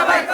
ধৈর্য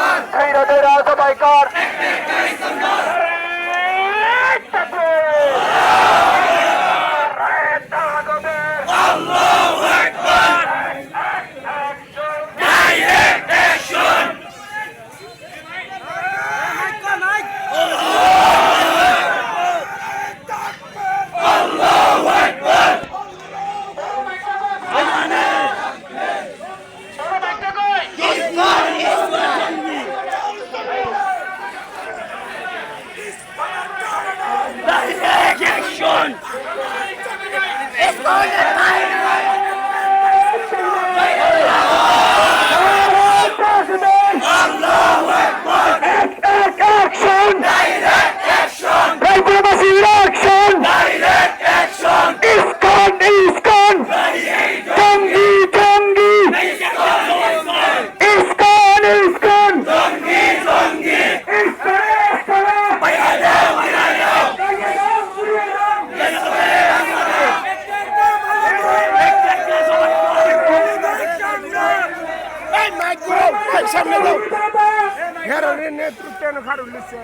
হেরোনের নেতৃত্বে খারুল দিচ্ছে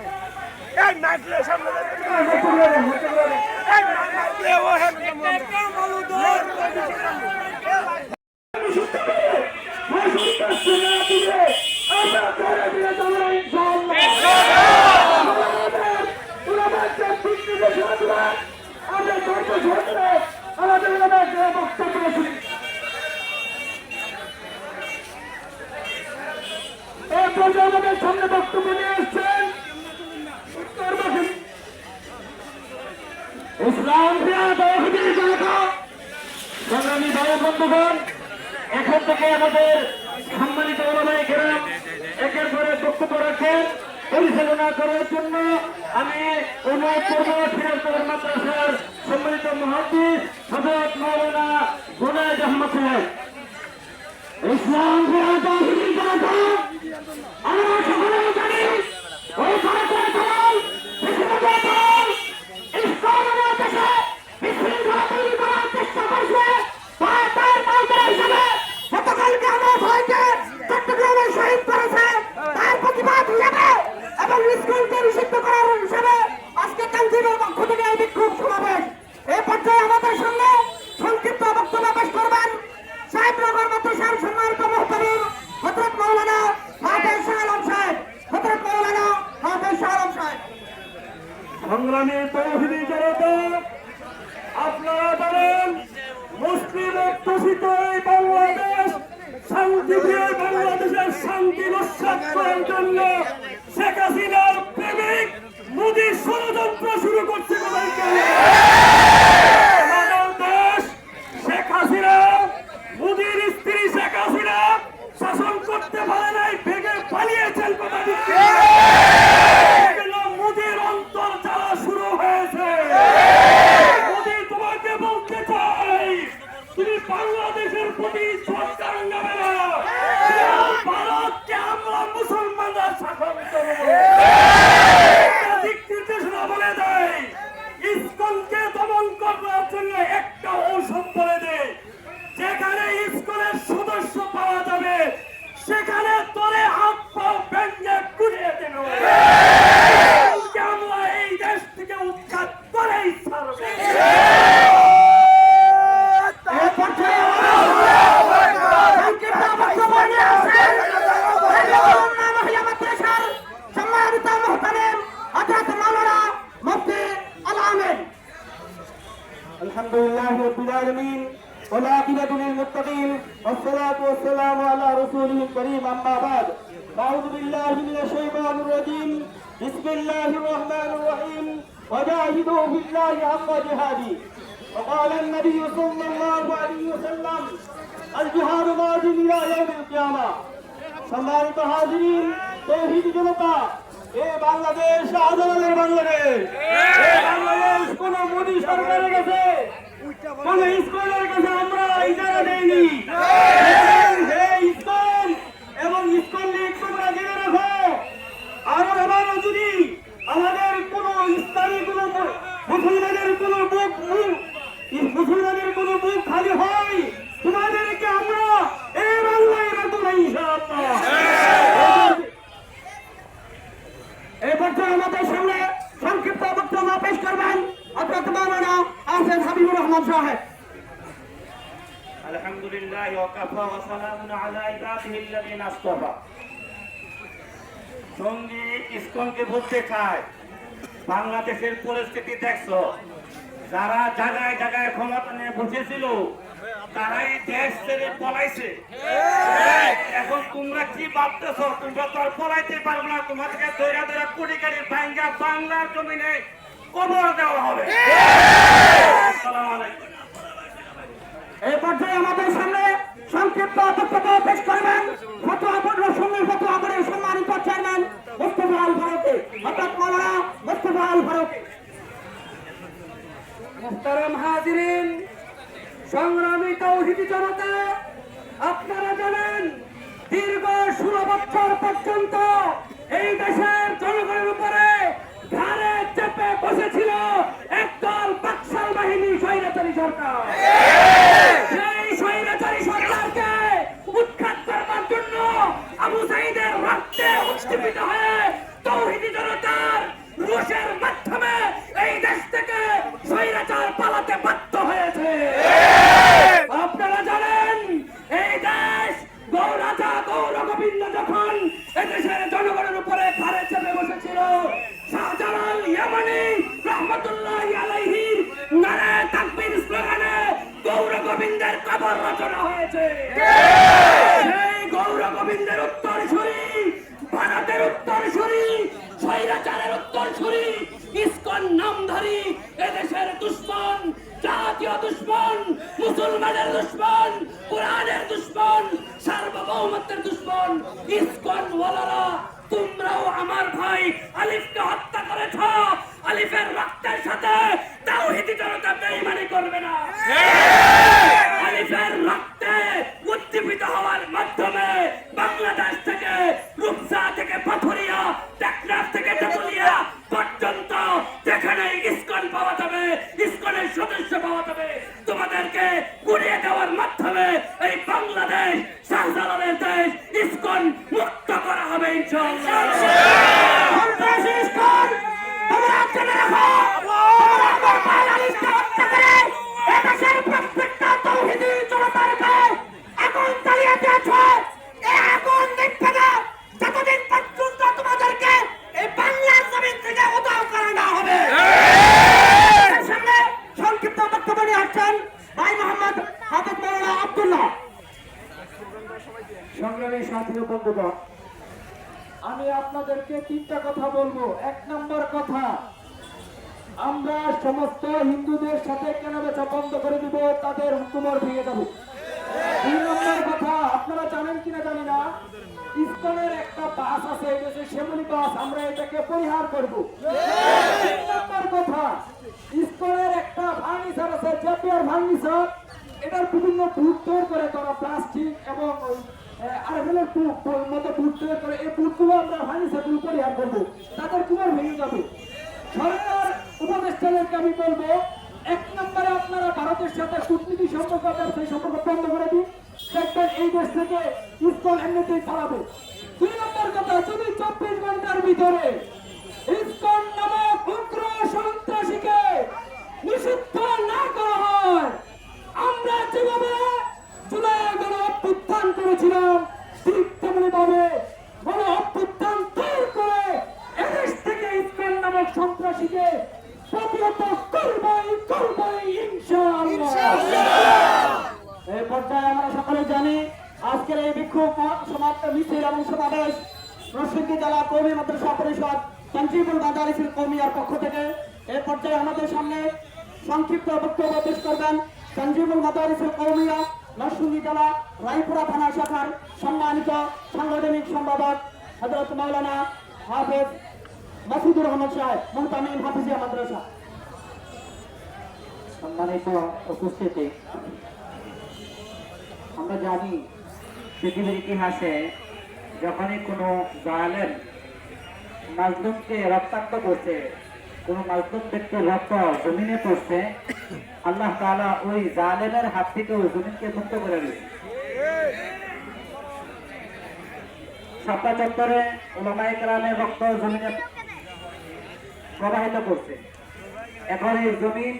এই নাইটলে সামনে আমাদের সামনে বক্তব্য নিয়ে এসছেন ইসলাম সংগ্রামী ভাই বন্ধুগণ, এখন থেকে আমাদের সম্মানিত একের পরে বক্তব্য রাখেন। পরিচালনা করার জন্য আমি অনুরোধ করব সিরাজনগর মাদ্রাসার সম্মানিত মহাদিস হজরত মৌলানা গুনায় আহমদ সাহেব। ইসলাম আমরা সকলে জানি ওই ভারতের দল মুসলিমদের দল ইসলামের দেশে বিশৃঙ্খলা তৈরি করার চেষ্টা করছে ভারতের পাইকার হিসেবে গতকালকে আমার ভাইকে চট্টগ্রামে শহীদ করেছে তার প্রতিবাদ হিসেবে এবং স্কুলকে নিষিদ্ধ করার হিসেবে আজকে কান্তিবের পক্ষ থেকে এই বিক্ষোভ সমাবেশ এই পর্যায়ে আমাদের সঙ্গে সংক্ষিপ্ত বক্তব্য পেশ করবেন সাহেবনগর মাদ্রাসার সম্মানিত মোহতামিম হজরত মৌলানা হাফেজ শাহ আলম সাহেব হজরত মৌলানা হাফেজ শাহ আলম সাহেব সংগ্রামী তৌহিদি জনতা, আপনারা জানেন মুসলিম অধ্যুষিত এই বাংলাদেশ, শান্তিপ্রিয় বাংলাদেশের শান্তি নস্বাদ করার জন্য শেখ হাসিনার প্রেমিক মোদী ষড়যন্ত্র শুরু করছে কোথায় আমাদের দেশ শেখ হাসিনা মোদীর স্ত্রী শেখ হাসিনা শাসন করতে পারে নাই ভেঙে পালিয়েছেন কথা দিচ্ছে এগুলো মোদীর অন্তর জ্বালা শুরু হয়েছে মোদী তোমাকে বলতে চাই তুমি বাংলাদেশের প্রতি সরকার নেবে না। ভারতকে আমরা মুসলমানরা শাসন করব। বলে দেয়, ইস্কনকে দমন করার জন্য একটা ঔষধ বলে দেয়। যেখানে ইস্কনের সদস্য পাওয়া যাবে, সেখানে তোরে الحمد لله رب العالمين والعاقبة للمتقين والصلاة والسلام على رسوله الكريم أما بعد أعوذ بالله من الشيطان الرجيم بسم الله الرحمن الرحيم وجاهدوا في الله حق جهاده وقال النبي صلى الله عليه وسلم الجهاد ماض إلى يوم القيامة সম্মানিত হাজিরিন তৌহিদ জনতা এ বাংলাদেশ আদালতের বাংলাদেশ। বাংলাদেশ কোন মোদী সরকারের কাছে কোন স্কুলের কাছে আমরা ইজারা দেইনি। হে এবং ইসকন লীগ তোমরা জেনে রাখো। আরও এবারও যদি আমাদের কোন ইসলামী কোন মুসলমানের কোন মুখ মুসলমানের কোন বুক খালি হয় ইমাম সাহেব الحمد لله وكفى وسلام على عباده الذين اصطفى সঙ্গী ইসকনকে বলতে চায় বাংলাদেশের পরিস্থিতি দেখছো যারা জায়গায় জায়গায় ক্ষমতা নিয়ে বসেছিল তারাই দেশ ছেড়ে পলাইছে এখন তোমরা কি ভাবতেছ তোমরা তো আর পলাইতে পারবে না তোমাদেরকে দৈরা দৈরা কোটি গাড়ি ভাঙ্গা বাংলার জমিনে কবর দেওয়া হবে। এই পর্যায়ে আমাদের সামনে সংক্ষিপ্ত বক্তব্য পেশ করবেন ফতোয়া বোর্ড সঙ্গী ফতোয়া বোর্ডের সম্মানিত চেয়ারম্যান মোস্তফা আল ফারুকি। অর্থাৎ মৌলানা মোস্তফা আল ফারুকি। মোহতারাম হাজিরিন সংগ্রামী তৌহিদি জনতা আপনারা জানেন দীর্ঘ ষোলো বছর পর্যন্ত এই দেশের জনগণের উপরে ঘাড়ে বসেছিল একদল বাকশাল বাহিনী স্বৈরাচারী সরকার। গৌর গোবিন্দের গৌর গোবিন্দের উত্তর সুরি ভারতের উত্তর সুরি স্বৈরাচারের উত্তর সুরি ইসকন নামধারী এদেশের দুশ্মন, জাতীয় দুশ্মন, মুসলমানের দুশ্মন, কোরআনের দুশ্মন, সার্বভৌমত্বের দুশ্মন। ইসকন ওয়ালারা, তোমরাও আমার ভাই আলিফকে হত্যা করেছ আলিফের রক্তের সাথে তাওহিদি জনতা বেঈমানি করবে না। আলিফের রক্তে উজ্জীবিত হওয়ার মাধ্যমে বাংলাদেশ থেকে রূপসা থেকে পাথরিয়া টেকনাফ থেকে তেতুলিয়া পর্যন্ত যেখানে ইসকন পাওয়া যাবে ইসকনের সদস্য পাওয়া যাবে তোমাদেরকে গুড়িয়ে দেওয়ার মাধ্যমে এই বাংলাদেশ শাহজালালের দেশ ইসকন মুক্ত করা হবে ইনশাআল্লাহ। হিন্দুদের সাথে কেনাবেচা বন্ধ করে দিব? তাদের হুকুমর ভেঙে দেব। দুই নম্বর কথা আপনারা জানেন কিনা জানি না। ইস্কনের একটা বাস আছে দেশে শ্যামলী বাস, আমরা এটাকে পরিহার করব। তিন নম্বর কথা, ইস্কনের একটা ফার্নিচার আছে জাতীয় ফার্নিচার এটার বিভিন্ন বুট তৈরি করে তারা প্লাস্টিক এবং আরএফএলের মতো বুট তৈরি করে। এই বুটগুলো আমরা ফার্নিচারগুলো পরিহার করব। তাদের কুমার ভেঙে যাবে। সরকার উপদেষ্টাদেরকে আমি বলব এক নম্বরে আপনারা ভারতের সাথে কূটনীতি সম্পর্ক সেই সম্পর্ক বন্ধ করে দিন। দেখবেন এই দেশ থেকে ইস্কন এমনিতেই ছাড়াবে দুই নম্বর কথা, যদি চব্বিশ ঘণ্টার ভিতরে আজকের বিক্ষোভ সমাপ্ত মিছিল এবং সমাবেশ। নরসিংদী জেলা কৌমি মাদ্রাসা পরিষদ তঞ্জিবুল মাদারিসুল কৌমিয়ার পক্ষ থেকে। এই পর্যায়ে আমাদের সামনে সংক্ষিপ্ত বক্তব্য পেশ করবেন তঞ্জিবুল মাদারিসুল কৌমিয়া নরসিংদী জেলা রায়পুরা থানা শাখার সম্মানিত সাংগঠনিক সম্পাদক হজরত মাওলানা হাফেজ মাসুদুর রহমান সাহেব, মুহতামিম হাফিজিয়া মাদ্রাসা। সম্মানিত উপস্থিতি। আমরা জানি পৃথিবীর ইতিহাসে যখনই কোনো জালেম মাজলুমকে রক্তাক্ত করছে, কোন মাজলুম ব্যক্তির রক্ত জমিনে পড়ছে, আল্লাহ তাআলা ওই জালেমের হাত থেকে ওই জমিনকে মুক্ত করে দিয়েছে। সাপ্তাহ চত্বরে ওলামায়ে কেরামের রক্ত জমিনে প্রবাহিত করছে। এখন এই জমিন